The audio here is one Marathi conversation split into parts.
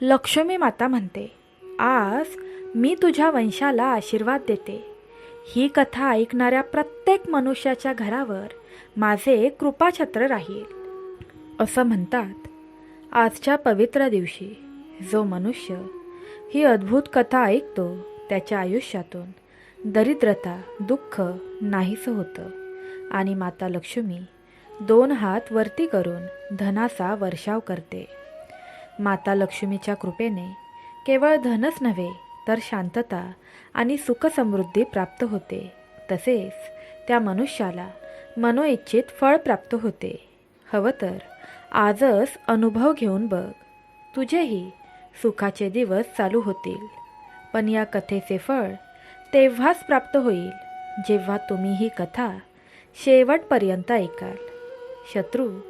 लक्ष्मी माता म्हणते आज मी तुझ्या वंशाला आशीर्वाद देते. ही कथा ऐकणाऱ्या प्रत्येक मनुष्याच्या घरावर माझे कृपाछत्र राहील. असं म्हणतात आजच्या पवित्र दिवशी. जो मनुष्य ही अद्भुत कथा ऐकतो त्याच्या आयुष्यातून दरिद्रता दुःख नाहीसं होतं आणि माता लक्ष्मी दोन हात वरती करून धनाचा वर्षाव करते. माता लक्ष्मीच्या कृपेने केवळ धनच नव्हे तर शांतता आणि सुखसमृद्धी प्राप्त होते. तसेच त्या मनुष्याला मनोइच्छित फळ प्राप्त होते. हवं तर आजच अनुभव घेऊन बघ. तुझेही सुखाचे दिवस चालू होतील. पण या कथेचे फळ तेव्हाच प्राप्त होईल जेव्हा तुम्ही ही कथा शेवटपर्यंत ऐकाल. शत्रू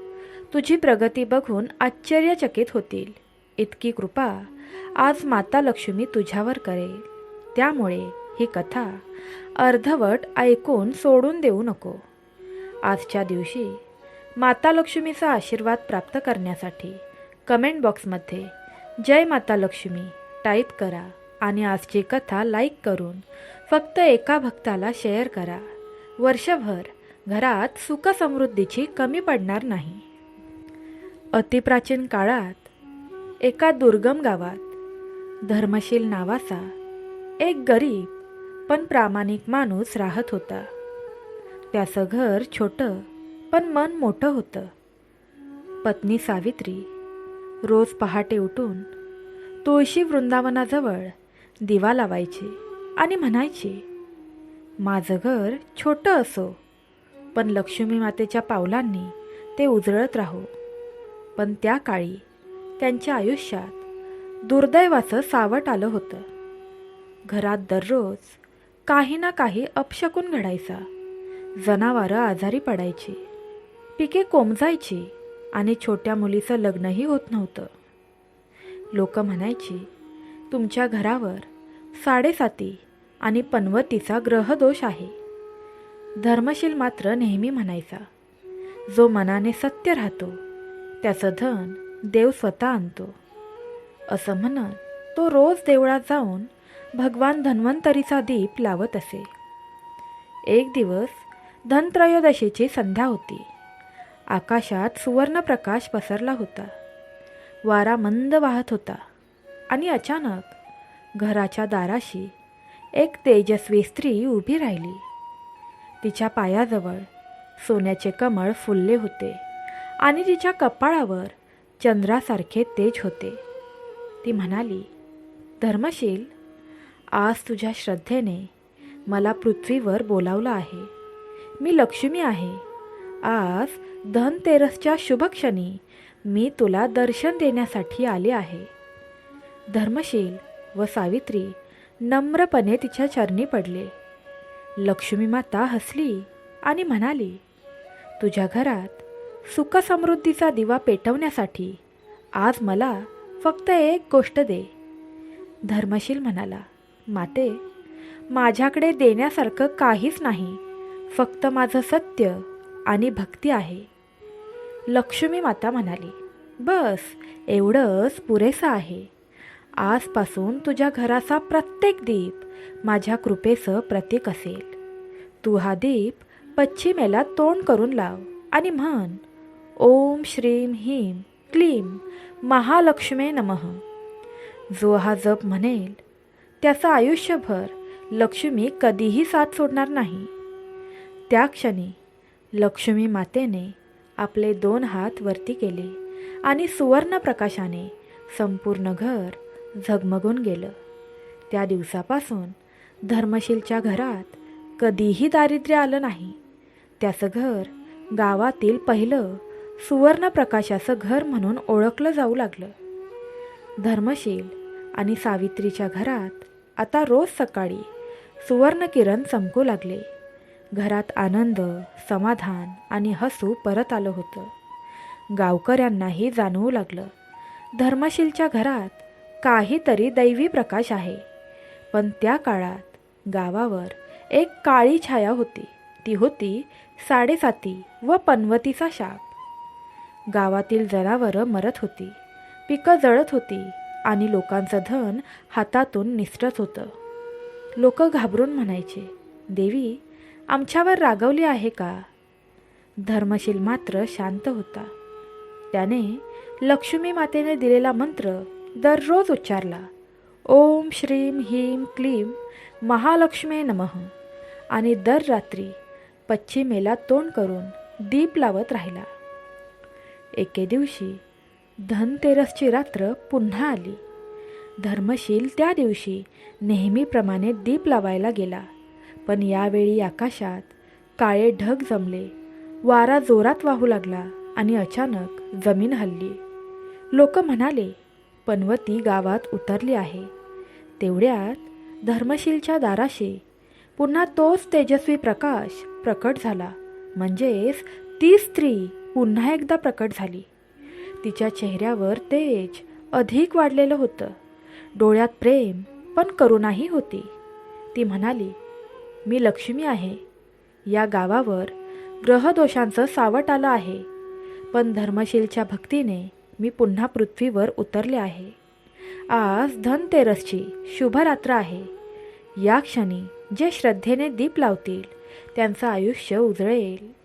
तुझी प्रगती बघून आश्चर्यचकित होतील. इतकी कृपा आज माता लक्ष्मी तुझ्यावर करे. त्यामुळे ही कथा अर्धवट ऐकून सोडून देऊ नको. आजच्या दिवशी माता लक्ष्मीचा आशीर्वाद प्राप्त करण्यासाठी कमेंट बॉक्समध्ये जय माता लक्ष्मी टाईप करा आणि आजची कथा लाईक करून फक्त एका भक्ताला शेअर करा. वर्षभर घरात सुखसमृद्धीची कमी पडणार नाही. अतिप्राचीन काळात एका दुर्गम गावात. धर्मशील नावाचा एक गरीब पण प्रामाणिक माणूस राहत होता. त्याचं घर छोटं पण मन मोठं होतं. पत्नी सावित्री रोज पहाटे उठून तुळशी वृंदावनाजवळ दिवा लावायची आणि म्हणायची माझं घर छोटं असो पण लक्ष्मी मातेच्या पावलांनी ते उजळत राहो. पण त्या काळी त्यांच्या आयुष्यात दुर्दैवाचं सावट आलं होतं. घरात दररोज काही ना काही अपशकून घडायचा. जनावरं आजारी पडायची. पिके कोमजायची आणि छोट्या मुलीचं लग्नही होत नव्हतं. लोक म्हणायची तुमच्या घरावर साडेसाती आणि पनवतीचा ग्रहदोष आहे. धर्मशील मात्र नेहमी म्हणायचा जो मनाने सत्य राहतो त्याचं धन देव स्वतः आणतो. असं म्हणत तो रोज देवळात जाऊन भगवान धन्वंतरीचा दीप लावत असे. एक दिवस धनत्रयोदशीची संध्या होती. आकाशात सुवर्णप्रकाश पसरला होता. वारा मंद वाहत होता आणि अचानक घराच्या दाराशी एक तेजस्वी स्त्री उभी राहिली. तिच्या पायाजवळ सोन्याचे कमळ फुलले होते आणि तिच्या कपाळावर चंद्रासारखे तेज होते. ती म्हणाली धर्मशील आज तुझ्या श्रद्धेने मला पृथ्वीवर बोलावलं आहे. मी लक्ष्मी आहे. आज धनतेरसच्या शुभक्षणी मी तुला दर्शन देण्यासाठी आले आहे. धर्मशील व सावित्री नम्रपणे तिच्या चरणी पडले. लक्ष्मी माता हसली आणि म्हणाली तुझ्या घरात सुखसमृद्धीचा दिवा पेटवण्यासाठी आज मला फक्त एक गोष्ट दे. धर्मशील म्हणाला माते माझ्याकडे देण्यासारखं काहीच नाही. फक्त माझं सत्य आणि भक्ती आहे. लक्ष्मी माता म्हणाली बस एवढंच पुरेसं आहे. आजपासून तुझ्या घराचा प्रत्येक दीप माझ्या कृपेचं प्रतीक असेल. तू हा दीप पश्चिमेला तोंड करून लाव आणि म्हण ओम श्रीम ह्रीम क्लीम महालक्ष्मे नमः. जो हा जप म्हणेल त्याचं आयुष्यभर लक्ष्मी कधीही साथ सोडणार नाही. त्या क्षणी लक्ष्मी मातेने आपले दोन हात वरती केले आणि सुवर्ण प्रकाशाने संपूर्ण घर झगमगून गेलं. त्या दिवसापासून धर्मशीलच्या घरात कधीही दारिद्र्य आलं नाही. त्याचं घर गावातील पहिलं सुवर्ण प्रकाशाचं घर म्हणून ओळखलं जाऊ लागलं. धर्मशील आणि सावित्रीच्या घरात आता रोज सकाळी सुवर्णकिरण चमकू लागले. घरात आनंद समाधान आणि हसू परत आलं होतं. गावकऱ्यांनाही जाणवू लागलं. धर्मशीलच्या घरात काहीतरी दैवी प्रकाश आहे. पण त्या काळात गावावर एक काळी छाया होती. ती होती साडेसाती व पनवतीचा शाप. गावातील जनावरं मरत होती. पिकं जळत होती आणि लोकांचं धन हातातून निसटत होतं. लोक घाबरून म्हणायचे देवी आमच्यावर रागवली आहे का? धर्मशील मात्र शांत होता. त्याने लक्ष्मी मातेने दिलेला मंत्र दररोज उच्चारला ओम श्रीम ह्रीम क्लीम महालक्ष्मी नमः. आणि दर रात्री पश्चिमेला तोंड करून दीप लावत राहिला. एके दिवशी धनतेरसची रात्र पुन्हा आली. धर्मशील त्या दिवशी नेहमीप्रमाणे दीप लावायला गेला. पण यावेळी आकाशात काळे ढग जमले. वारा जोरात वाहू लागला आणि अचानक जमीन हल्ली. लोक म्हणाले पनवती गावात उतरली आहे. तेवढ्यात धर्मशीलच्या दाराशी पुन्हा तोच तेजस्वी प्रकाश प्रकट झाला. म्हणजेच ती स्त्री पुन्हा एकदा प्रकट झाली. तिच्या चेहऱ्यावर तेज अधिक वाढलेलं होतं. डोळ्यात प्रेम पण करुणाही होती. ती म्हणाली मी लक्ष्मी आहे. या गावावर ग्रहदोषांचं सावट आलं आहे. पण धर्मशीलच्या भक्तीने मी पुन्हा पृथ्वीवर उतरले आहे. आज धनतेरसची शुभरात्र आहे. या क्षणी जे श्रद्धेने दीप लावतील त्यांचं आयुष्य उजळेल.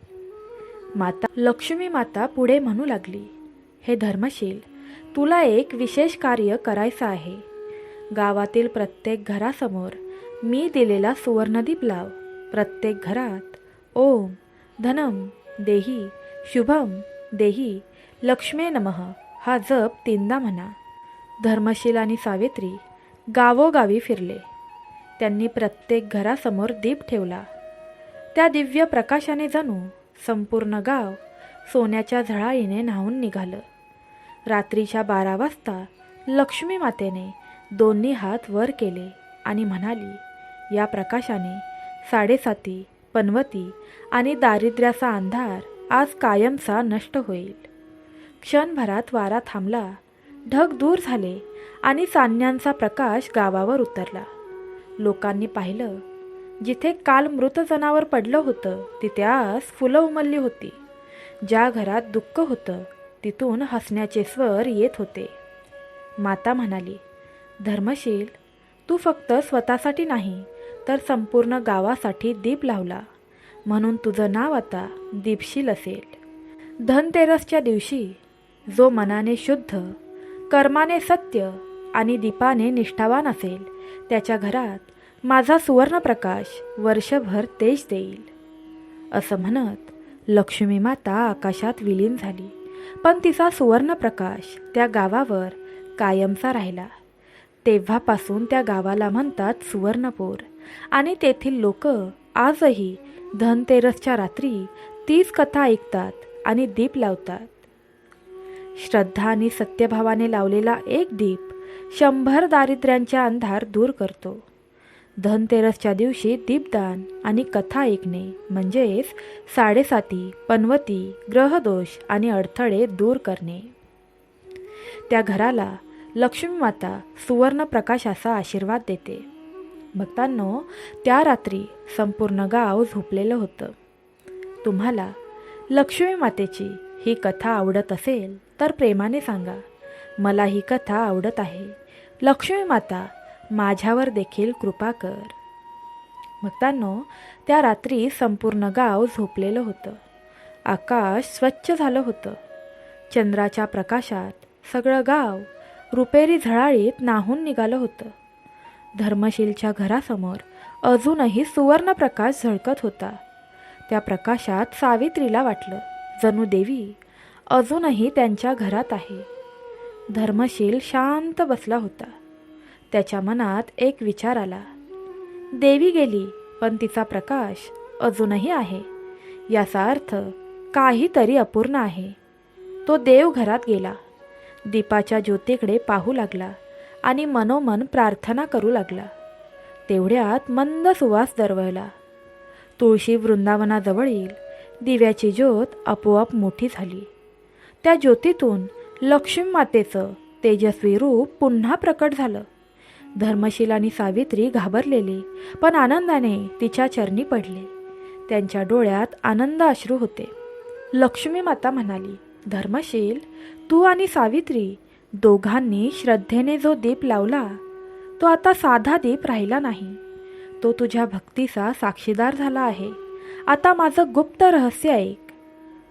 माता लक्ष्मी माता पुढे म्हणू लागली हे धर्मशील तुला एक विशेष कार्य करायचं आहे. गावातील प्रत्येक घरासमोर मी दिलेला सुवर्णदीप लाव. प्रत्येक घरात ओम धनम देही शुभम देही लक्ष्मे नमः हा जप तीनदा म्हणा. धर्मशील आणि सावित्री गावोगावी फिरले. त्यांनी प्रत्येक घरासमोर दीप ठेवला. त्या दिव्य प्रकाशाने जणू संपूर्ण गाव सोन्याच्या झळाळीने न्हावून निघालं. रात्रीच्या बारा वाजता लक्ष्मी मातेने दोन्ही हात वर केले आणि म्हणाली या प्रकाशाने साडेसाती पनवती आणि दारिद्र्याचा अंधार आज कायमचा नष्ट होईल. क्षणभरात वारा थांबला ढग दूर झाले आणि चांदण्यांचा प्रकाश गावावर उतरला. लोकांनी पाहिलं जिथे काल मृत जनावर पडलं होतं तिथे आज फुलं उमलली होती. ज्या घरात दुःख होतं तिथून हसण्याचे स्वर येत होते. माता म्हणाली धर्मशील तू फक्त स्वतःसाठी नाही तर संपूर्ण गावासाठी दीप लावला. म्हणून तुझं नाव आता दीपशील असेल. धनतेरसच्या दिवशी जो मनाने शुद्ध कर्माने सत्य आणि दीपाने निष्ठावान असेल त्याच्या घरात माझा सुवर्णप्रकाश वर्षभर तेज देईल. असं म्हणत लक्ष्मी माता आकाशात विलीन झाली. पण तिचा सुवर्णप्रकाश त्या गावावर कायमचा राहिला. तेव्हापासून त्या गावाला म्हणतात सुवर्णपूर. आणि तेथील लोक आजही धनतेरसच्या रात्री तीच कथा ऐकतात आणि दीप लावतात. श्रद्धा आणि सत्यभावाने लावलेला एक दीप शंभर दारिद्र्यांच्या अंधार दूर करतो. धनतेरसच्या दिवशी दीपदान आणि कथा ऐकणे म्हणजेच साडेसाती पनवती ग्रहदोष आणि अडथळे दूर करणे. त्या घराला लक्ष्मी माता सुवर्ण प्रकाशाचा आशीर्वाद देते. भक्तांनो त्या रात्री संपूर्ण गाव झोपलेलं होतं. तुम्हाला लक्ष्मी मातेची ही कथा आवडत असेल तर प्रेमाने सांगा. मला ही कथा आवडत आहे. लक्ष्मी माता माझ्यावर देखील कृपा कर. भक्तांनो त्या रात्री संपूर्ण गाव झोपलेलं होतं. आकाश स्वच्छ झालं होतं. चंद्राच्या प्रकाशात सगळं गाव रुपेरी झळाळीत नाहून निघालं होतं. धर्मशीलच्या घरासमोर अजूनही सुवर्णप्रकाश झळकत होता. त्या प्रकाशात सावित्रीला वाटलं जणू देवी अजूनही त्यांच्या घरात आहे. धर्मशील शांत बसला होता. त्याच्या मनात एक विचार आला. देवी गेली पण तिचा प्रकाश अजूनही आहे. याचा अर्थ काहीतरी अपूर्ण आहे. तो देव घरात गेला. दीपाच्या ज्योतीकडे पाहू लागला आणि मनोमन प्रार्थना करू लागला. तेवढ्यात मंद सुवास दरवळला. तुळशी वृंदावनाजवळील दिव्याची ज्योत आपोआप मोठी झाली. त्या ज्योतीतून लक्ष्मी मातेचं तेजस्वी रूप पुन्हा प्रकट झालं. धर्मशील आणि सावित्री घाबरलेली पण आनंदाने तिच्या चरणी पडले. त्यांच्या डोळ्यात आनंद अश्रू होते. लक्ष्मी माता म्हणाली धर्मशील तू आणि सावित्री दोघांनी श्रद्धेने जो दीप लावला तो आता साधा दीप राहिला नाही. तो तुझ्या भक्तीचा साक्षीदार झाला आहे. आता माझं गुप्त रहस्य ऐक.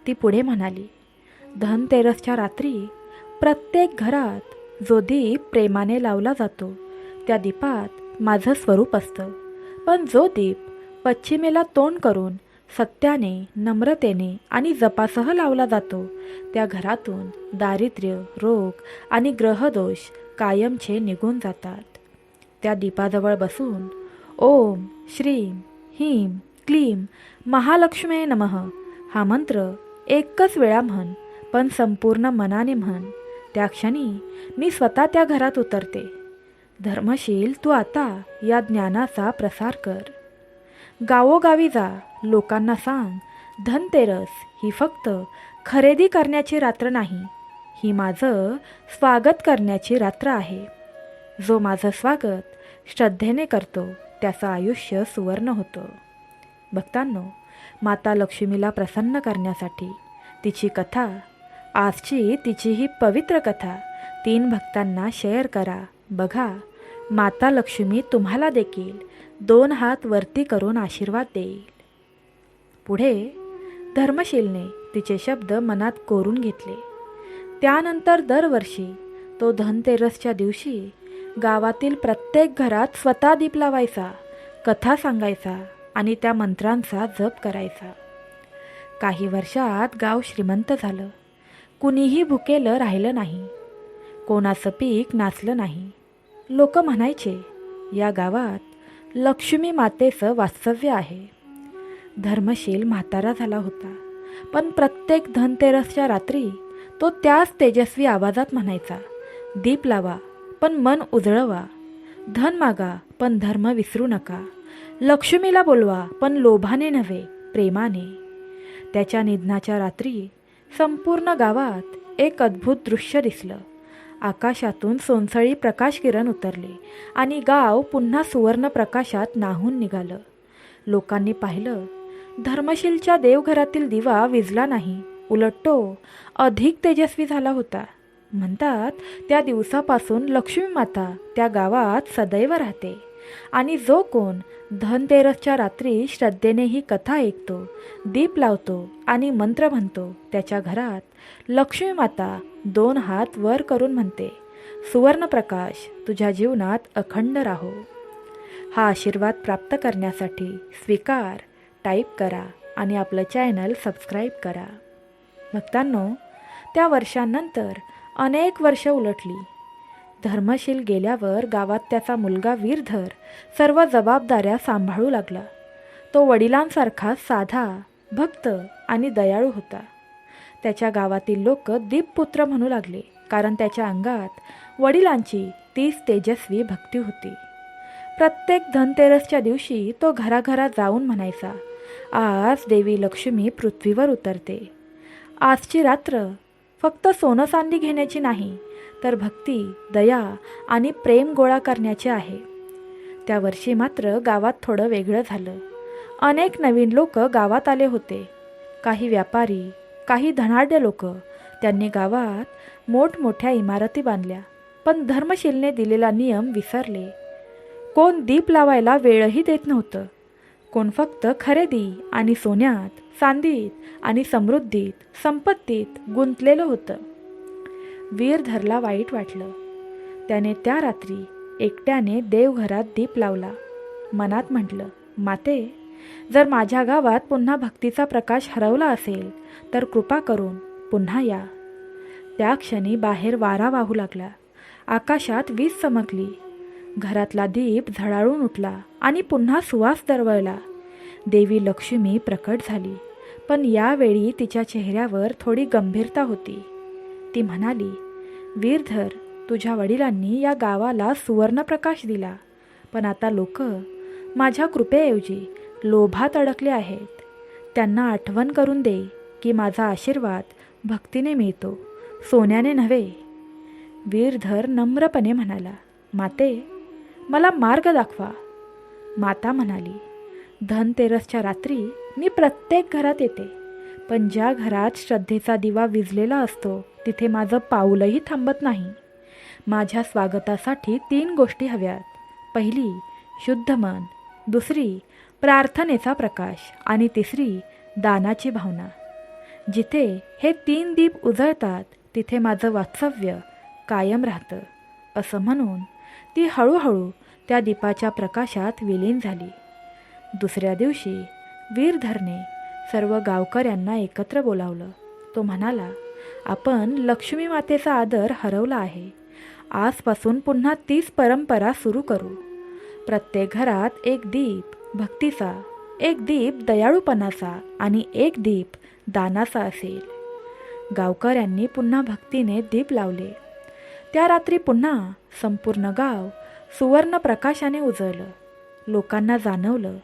ती पुढे म्हणाली धनतेरसच्या रात्री प्रत्येक घरात जो दीप प्रेमाने लावला जातो त्या दीपात माझं स्वरूप असतं. पण जो दीप पश्चिमेला तोंड करून सत्याने नम्रतेने आणि जपासह लावला जातो त्या घरातून दारिद्र्य रोग आणि ग्रहदोष कायमचे निघून जातात. त्या दीपाजवळ बसून ओम श्रीम ह्रीम क्लीम महालक्ष्मे नमः हा मंत्र एकच वेळा म्हण पण संपूर्ण मनाने म्हण. त्या क्षणी मी स्वतः त्या घरात उतरते. धर्मशील तू आता या ज्ञानाचा प्रसार कर. गावोगावी जा लोकांना सांग धनतेरस ही फक्त खरेदी करण्याची रात्र नाही ही माझं स्वागत करण्याची रात्र आहे. जो माझं स्वागत श्रद्धेने करतो त्याचं आयुष्य सुवर्ण होतं. भक्तांनो माता लक्ष्मीला प्रसन्न करण्यासाठी तिची कथा आजची तिची ही पवित्र कथा तीन भक्तांना शेअर करा बघा. माता लक्ष्मी तुम्हाला देखील दोन हात वरती करून आशीर्वाद देईल. पुढे धर्मशीलने तिचे शब्द मनात कोरून घेतले. त्यानंतर दरवर्षी तो धनतेरसच्या दिवशी गावातील प्रत्येक घरात स्वतः दीप लावायचा कथा सांगायचा आणि त्या मंत्रांचा जप करायचा. काही वर्षात गाव श्रीमंत झालं. कुणीही भुकेलं राहिलं नाही. कोणाचं पीक नाचलं नाही. लोक म्हणायचे या गावात लक्ष्मी मातेचं वास्तव्य आहे. धर्मशील म्हातारा झाला होता पण प्रत्येक धनतेरसच्या रात्री तो त्याच तेजस्वी आवाजात म्हणायचा दीप लावा पण मन उजळवा. धन मागा पण धर्म विसरू नका. लक्ष्मीला बोलवा पण लोभाने नव्हे प्रेमाने. त्याच्या निधनाच्या रात्री संपूर्ण गावात एक अद्भुत दृश्य दिसलं. आकाशातून सोनसळी प्रकाश किरण उतरले आणि गाव पुन्हा सुवर्ण प्रकाशात नाहून निघालं. लोकांनी पाहिलं धर्मशीलच्या देवघरातील दिवा विजला नाही. उलट तो अधिक तेजस्वी झाला होता. म्हणतात त्या दिवसापासून लक्ष्मी माता त्या गावात सदैव राहते. आणि जो कोण धनतेरसच्या रात्री श्रद्धेने ही कथा ऐकतो दीप लावतो आणि मंत्र म्हणतो त्याच्या घरात लक्ष्मी माता दोन हात वर करून म्हणते सुवर्णप्रकाश तुझ्या जीवनात अखंड राहो. हा आशीर्वाद प्राप्त करण्यासाठी स्वीकार टाईप करा आणि आपलं चॅनल सबस्क्राईब करा. भक्तांनो त्या वर्षांनंतर अनेक वर्ष उलटली. धर्मशील गेल्यावर गावात त्याचा मुलगा वीरधर सर्व जबाबदाऱ्या सांभाळू लागला. तो वडिलांसारखा साधा भक्त आणि दयाळू होता. त्याच्या गावातील लोक दीपपुत्र म्हणू लागले कारण त्याच्या अंगात वडिलांची तीच तेजस्वी भक्ती होती. प्रत्येक धनतेरसच्या दिवशी तो घराघरात जाऊन म्हणायचा आज देवी लक्ष्मी पृथ्वीवर उतरते. आजची रात्र फक्त सोनं चांदी घेण्याची नाही तर भक्ती दया आणि प्रेम गोळा करण्याचे आहे. त्या वर्षी मात्र गावात थोडं वेगळं झालं. अनेक नवीन लोक गावात आले होते. काही व्यापारी काही धनाढ्य लोक त्यांनी गावात मोठमोठ्या इमारती बांधल्या पण धर्मशीलने दिलेला नियम विसरले. कोण दीप लावायला वेळही देत नव्हतं. कोण फक्त खरेदी आणि सोन्यात चांदीत आणि समृद्धीत संपत्तीत गुंतलेलं होतं. वीरधरला वाईट वाटलं. त्याने त्या रात्री एकट्याने देवघरात दीप लावला. मनात म्हटलं माते जर माझ्या गावात पुन्हा भक्तीचा प्रकाश हरवला असेल तर कृपा करून पुन्हा या. त्या क्षणी बाहेर वारा वाहू लागला. आकाशात वीज चमकली. घरातला दीप झळाळून उठला आणि पुन्हा सुवास दरवळला. देवी लक्ष्मी प्रकट झाली पण यावेळी तिच्या चेहऱ्यावर थोडी गंभीरता होती. ती म्हणाली वीरधर तुझ्या वडिलांनी या गावाला सुवर्णप्रकाश दिला पण आता लोक माझ्या कृपेऐवजी लोभात अडकले आहेत. त्यांना आठवण करून दे की माझा आशीर्वाद भक्तीने मिळतो सोन्याने नव्हे. वीरधर नम्रपणे म्हणाला माते मला मार्ग दाखवा. माता म्हणाली धनतेरसच्या रात्री मी प्रत्येक घरात येते. पण ज्या घरात श्रद्धेचा दिवा विजलेला असतो तिथे माझं पाऊलही थांबत नाही. माझ्या स्वागतासाठी तीन गोष्टी हव्यात. पहिली शुद्ध मन. दुसरी प्रार्थनेचा प्रकाश. आणि तिसरी दानाची भावना. जिथे हे तीन दीप उजळतात तिथे माझं वास्तव्य कायम राहतं. असं म्हणून ती हळूहळू त्या दीपाच्या प्रकाशात विलीन झाली. दुसऱ्या दिवशी वीरधरने सर्व गावकऱ्यांना एकत्र बोलावलं. तो म्हणाला आपण लक्ष्मी मातेचा आदर हरवला आहे. आजपासून पुन्हा तीच परंपरा सुरू करू. प्रत्येक घरात एक दीप भक्तीचा एक दीप दयाळूपणाचा आणि एक दीप दानाचा असेल. गावकऱ्यांनी पुन्हा भक्तीने दीप लावले. त्या रात्री पुन्हा संपूर्ण गाव सुवर्ण प्रकाशाने उजळलं. लोकांना जाणवलं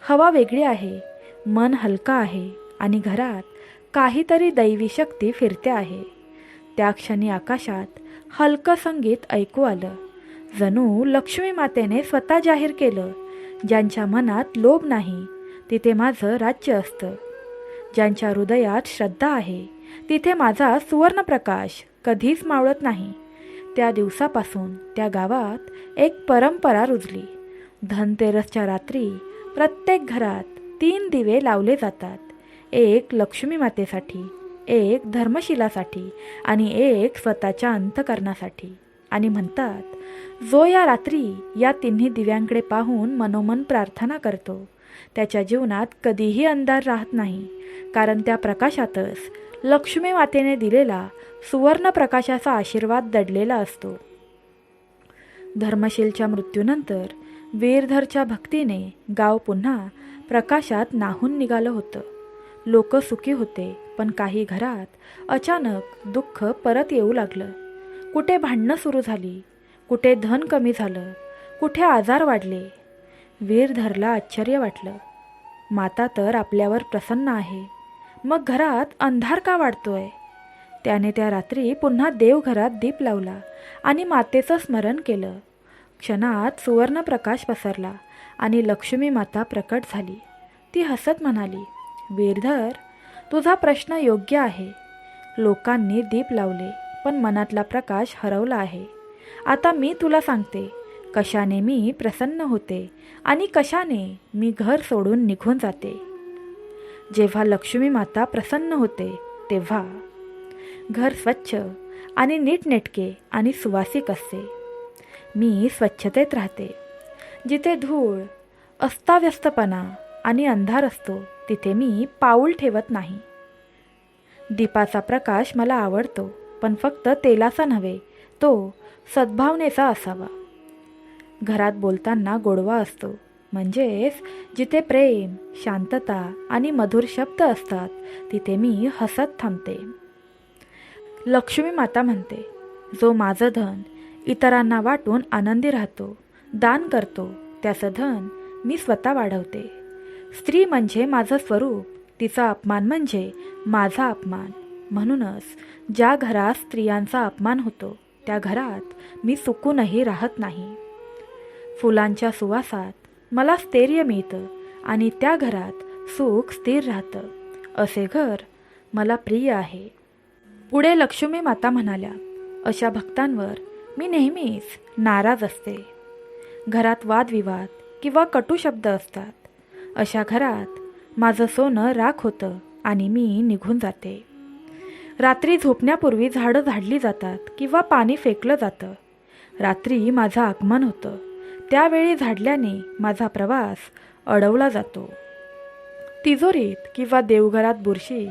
हवा वेगळी आहे मन हलका आहे आणि घरात काहीतरी दैवी शक्ती फिरते आहे. त्या क्षणी आकाशात हलकं संगीत ऐकू आलं. जणू लक्ष्मी मातेने स्वतः जाहीर केलं ज्यांच्या मनात लोभ नाही तिथे माझं राज्य असतं. ज्यांच्या हृदयात श्रद्धा आहे तिथे माझा सुवर्णप्रकाश कधीच मावळत नाही. त्या दिवसापासून त्या गावात एक परंपरा रुजली. धनतेरसच्या रात्री प्रत्येक घरात तीन दिवे लावले जातात. एक लक्ष्मी मातेसाठी एक धर्मशिलासाठी आणि एक स्वतःच्या अंतकरणासाठी. आणि म्हणतात जो या रात्री या तिन्ही दिव्यांकडे पाहून मनोमन प्रार्थना करतो त्याच्या जीवनात कधीही अंधार राहत नाही कारण त्या प्रकाशातच लक्ष्मी मातेने दिलेला सुवर्ण प्रकाशाचा आशीर्वाद दडलेला असतो. धर्मशीलच्या मृत्यूनंतर वीरधरच्या भक्तीने गाव पुन्हा प्रकाशात नाहून निघालं होतं. लोक सुखी होते पण काही घरात अचानक दुःख परत येऊ लागलं. कुठे भांडणं सुरू झाली? कुठे धन कमी झालं? कुठे आजार वाढले? वीरधरला आश्चर्य वाटलं. माता तर आपल्यावर प्रसन्न आहे. मग घरात अंधार का वाढतोय? त्याने त्या रात्री पुन्हा देवघरात दीप लावला आणि मातेचं स्मरण केलं. क्षणात सुवर्णप्रकाश पसरला आणि लक्ष्मी माता प्रकट झाली. ती हसत म्हणाली वीरधर तुझा प्रश्न योग्य आहे. लोकांनी दीप लावले पण मनातला प्रकाश हरवला आहे. आता मी तुला सांगते कशाने मी प्रसन्न होते आणि कशाने मी घर सोडून निघून जाते. जेव्हा लक्ष्मी माता प्रसन्न होते तेव्हा घर स्वच्छ आणि नीटनेटके आणि सुवासिक असते. मी स्वच्छतेत राहते. जिथे धूळ अस्ताव्यस्तपणा आणि अंधार असतो तिथे मी पाऊल ठेवत नाही. दीपाचा प्रकाश मला आवडतो पण फक्त तेलाचा नव्हे तो सद्भावनेचा असावा. घरात बोलताना गोडवा असतो. म्हणजेच जिथे प्रेम शांतता आणि मधुर शब्द असतात तिथे मी हसत थांबते. लक्ष्मी माता म्हणते जो माझं धन इतरांना वाटून आनंदी राहतो दान करतो त्याचं धन मी स्वतः वाढवते. स्त्री म्हणजे माझं स्वरूप तिचा अपमान म्हणजे माझा अपमान. म्हणूनच ज्या घरात स्त्रियांचा अपमान होतो त्या घरात मी चुकूनही राहत नाही. फुलांच्या सुवासात मला स्थैर्य मिळतं आणि त्या घरात सुख स्थिर राहतं. असे घर मला प्रिय आहे. पुढे लक्ष्मी माता म्हणाल्या अशा भक्तांवर मी नेहमीच नाराज असते. घरात वादविवाद किंवा कटू शब्द असतात. अशा घरात माझं सोनं राख होतं आणि मी निघून जाते. रात्री झोपण्यापूर्वी झाडं झाडली जातात किंवा पाणी फेकलं जातं. रात्री माझं आगमन होतं. त्यावेळी झाडल्याने माझा प्रवास अडवला जातो. तिजोरीत किंवा देवघरात बुरशी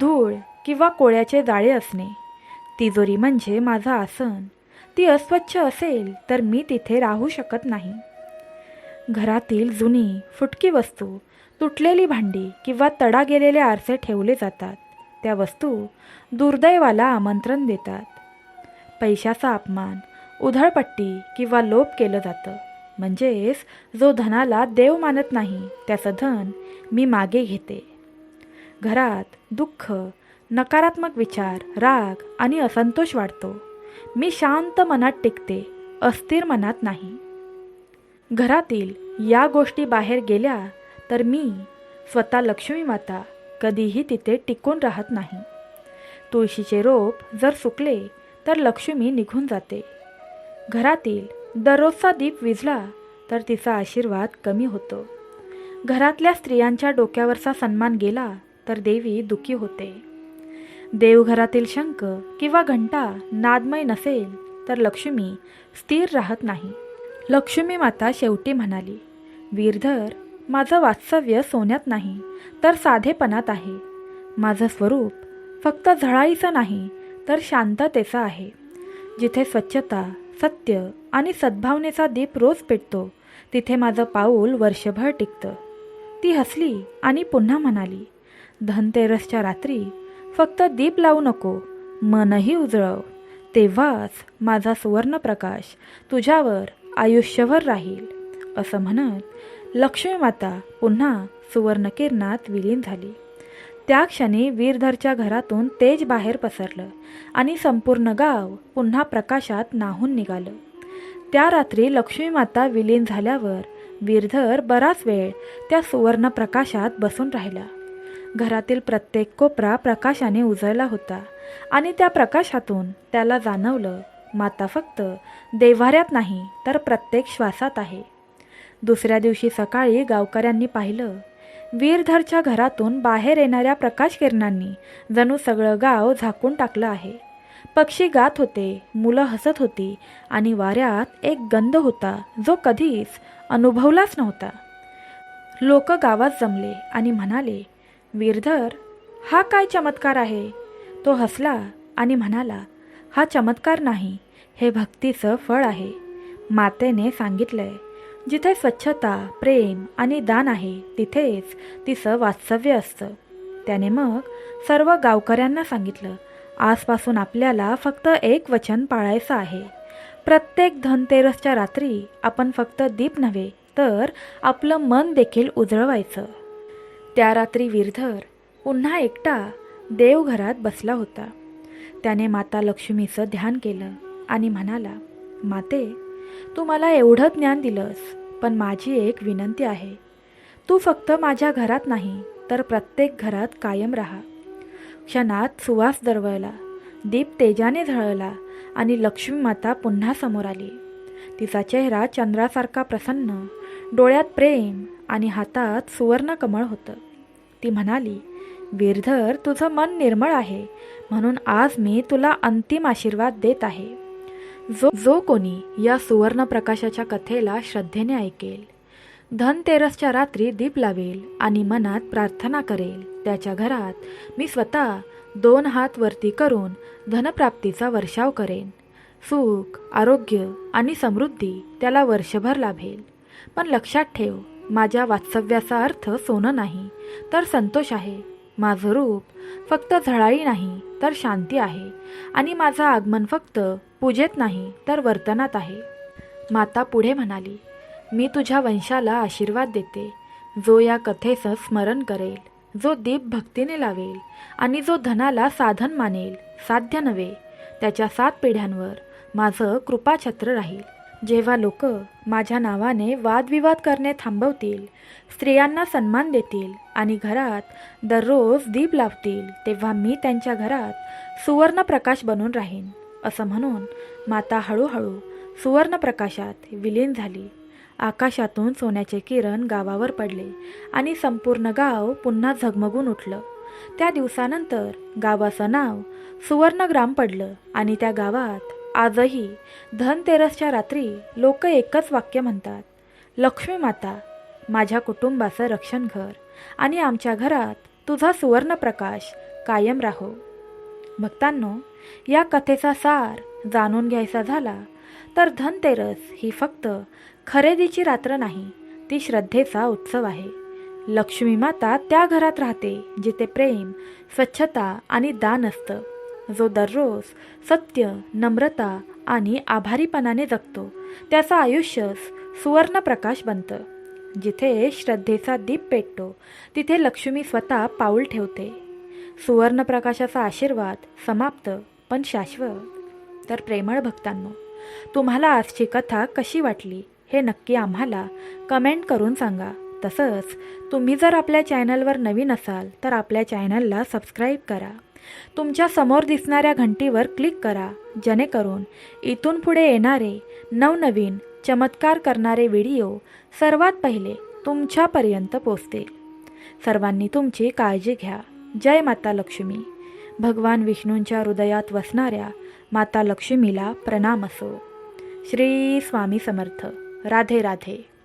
धूळ किंवा कोळ्याचे जाळे असणे. तिजोरी म्हणजे माझं आसन. ती अस्वच्छ असेल तर मी तिथे राहू शकत नाही. घरातील जुनी फुटकी वस्तू तुटलेली भांडी किंवा तडा गेलेले आरसे ठेवले जातात. त्या वस्तू दुर्दैवाला आमंत्रण देतात. पैशाचा अपमान उधळपट्टी किंवा लोप केलं जातं. म्हणजेच जो धनाला देव मानत नाही त्याचं धन मी मागे घेते. घरात दुःख नकारात्मक विचार राग आणि असंतोष वाढतो. मी शांत मनात टिकते अस्थिर मनात नाही. घरातील या गोष्टी बाहेर गेल्या तर मी स्वतः लक्ष्मी माता कधीही तिथे टिकून राहत नाही. तुळशीचे रोप जर सुकले तर लक्ष्मी निघून जाते. घरातील दररोजचा दीप विझला तर तिचा आशीर्वाद कमी होतो. घरातल्या स्त्रियांच्या डोक्यावरचा सन्मान गेला तर देवी दुखी होते. देवघरातील शंख किंवा घंटा नादमय नसेल तर लक्ष्मी स्थिर राहत नाही. लक्ष्मी माता शेवटी म्हणाली वीरधर माझं वास्तव्य सोन्यात नाही तर साधेपणात आहे. माझं स्वरूप फक्त झळाईचं नाही तर शांततेचं आहे. जिथे स्वच्छता सत्य आणि सद्भावनेचा दीप रोज पेटतो. तिथे माझं पाऊल वर्षभर टिकतं. ती हसली आणि पुन्हा म्हणाली धनतेरसच्या रात्री फक्त दीप लावू नको मनही उजळव. तेव्हाच माझा सुवर्णप्रकाश तुझ्यावर आयुष्यभर राहील. असं म्हणत लक्ष्मी माता पुन्हा सुवर्णकिरणात विलीन झाली. त्या क्षणी वीरधरच्या घरातून तेज बाहेर पसरलं आणि संपूर्ण गाव पुन्हा प्रकाशात नाहून निघालं. त्या रात्री लक्ष्मीमाता विलीन झाल्यावर वीरधर बराच वेळ त्या सुवर्ण प्रकाशात बसून राहिला. घरातील प्रत्येक कोपरा प्रकाशाने उजळला होता आणि त्या प्रकाशातून त्याला जाणवलं माता फक्त देव्हाऱ्यात नाही तर प्रत्येक श्वासात आहे. दुसऱ्या दिवशी सकाळी गावकऱ्यांनी पाहिलं वीरधरच्या घरातून बाहेर येणाऱ्या प्रकाश किरणांनी जणू सगळं गाव झाकून टाकलं आहे. पक्षी गात होते मुलं हसत होती आणि वाऱ्यात एक गंध होता जो कधीच अनुभवलाच नव्हता. लोक गावात जमले आणि म्हणाले वीरधर हा काय चमत्कार आहे तो हसला आणि म्हणाला हा चमत्कार नाही हे भक्तीचं फळ आहे. मातेने सांगितलंय जिथे स्वच्छता प्रेम आणि दान आहे तिथेच तिचं वास्तव्य असतं. त्याने मग सर्व गावकऱ्यांना सांगितलं आजपासून आपल्याला फक्त एक वचन पाळायचं आहे. प्रत्येक धनतेरसच्या रात्री आपण फक्त दीप नव्हे तर आपलं मन देखील उजळवायचं. त्या रात्री वीरधर पुन्हा एकटा देवघरात बसला होता. त्याने माता लक्ष्मीचं ध्यान केलं आणि म्हणाला माते तू मला एवढं ज्ञान दिलंस पण माझी एक विनंती आहे. तू फक्त माझ्या घरात नाही तर प्रत्येक घरात कायम राहा. क्षणात सुवास दरवळला दीप तेजाने झळला आणि लक्ष्मी माता पुन्हा समोर आली. तिचा चेहरा चंद्रासारखा प्रसन्न डोळ्यात प्रेम आणि हातात सुवर्ण कमळ होतं. ती म्हणाली वीरधर तुझं मन निर्मळ आहे म्हणून आज मी तुला अंतिम आशीर्वाद देत आहे. जो जो कोणी या सुवर्ण प्रकाशाच्या कथेला श्रद्धेने ऐकेल धनतेरसच्या रात्री दीप लावेल आणि मनात प्रार्थना करेल त्याच्या घरात मी स्वतः दोन हात वरती करून धनप्राप्तीचा वर्षाव करेन. सुख आरोग्य आणि समृद्धी त्याला वर्षभर लाभेल. पण लक्षात ठेव माझ्या वास्तव्याचा अर्थ सोनं नाही तर संतोष आहे. माझं रूप फक्त झळाळी नाही तर शांती आहे. आणि माझं आगमन फक्त पूजेत नाही तर वर्तनात आहे. माता पुढे म्हणाली मी तुझ्या वंशाला आशीर्वाद देते. जो या कथेचं स्मरण करेल जो दीप भक्तीने लावेल आणि जो धनाला साधन मानेल साध्य नव्हे. त्याच्या सात पिढ्यांवर माझं कृपाछत्र राहील. जेव्हा लोक माझ्या नावाने वादविवाद करणे थांबवतील स्त्रियांना सन्मान देतील आणि घरात दररोज दीप लावतील तेव्हा मी त्यांच्या घरात सुवर्ण प्रकाश बनून राहीन असं म्हणून माता हळूहळू सुवर्ण प्रकाशात विलीन झाली. आकाशातून सोन्याचे किरण गावावर पडले आणि संपूर्ण गाव पुन्हा झगमगून उठलं. त्या दिवसानंतर गावाचं नाव सुवर्णग्राम पडलं आणि त्या गावात आजही धनतेरसच्या रात्री लोक एकच वाक्य म्हणतात लक्ष्मी माता माझ्या कुटुंबाचं रक्षण घर आणि आमच्या घरात तुझा सुवर्णप्रकाश कायम राहो. भक्तांनो या कथेचा सार जाणून घ्यायचा झाला तर धनतेरस ही फक्त खरेदीची रात्र नाही ती श्रद्धेचा उत्सव आहे. लक्ष्मी माता त्या घरात राहते जिथे प्रेम स्वच्छता आणि दान असतं. जो दररोज सत्य नम्रता आणि आभारीपणाने जगतो त्याचं आयुष्य सुवर्णप्रकाश बनतं. जिथे श्रद्धेचा दीप पेटतो तिथे लक्ष्मी स्वतः पाऊल ठेवते. सुवर्णप्रकाशाचा आशीर्वाद समाप्त पण शाश्वत. तर प्रेमळ भक्तांनो तुम्हाला आजची कथा कशी वाटली हे नक्की आम्हाला कमेंट करून सांगा. तसंच तुम्ही जर आपल्या चॅनलवर नवीन असाल तर आपल्या चॅनलला सबस्क्राईब करा. तुमच्यासमोर दिसणाऱ्या घंटीवर क्लिक करा जेणेकरून इथून पुढे येणारे नवनवीन चमत्कार करणारे व्हिडिओ सर्वात पहिले तुमच्यापर्यंत पोचतील सर्वांनी तुमची काळजी घ्या. जय माता लक्ष्मी. भगवान विष्णूंच्या हृदयात वसणाऱ्या माता लक्ष्मीला प्रणाम असो. श्री स्वामी समर्थ. राधे राधे.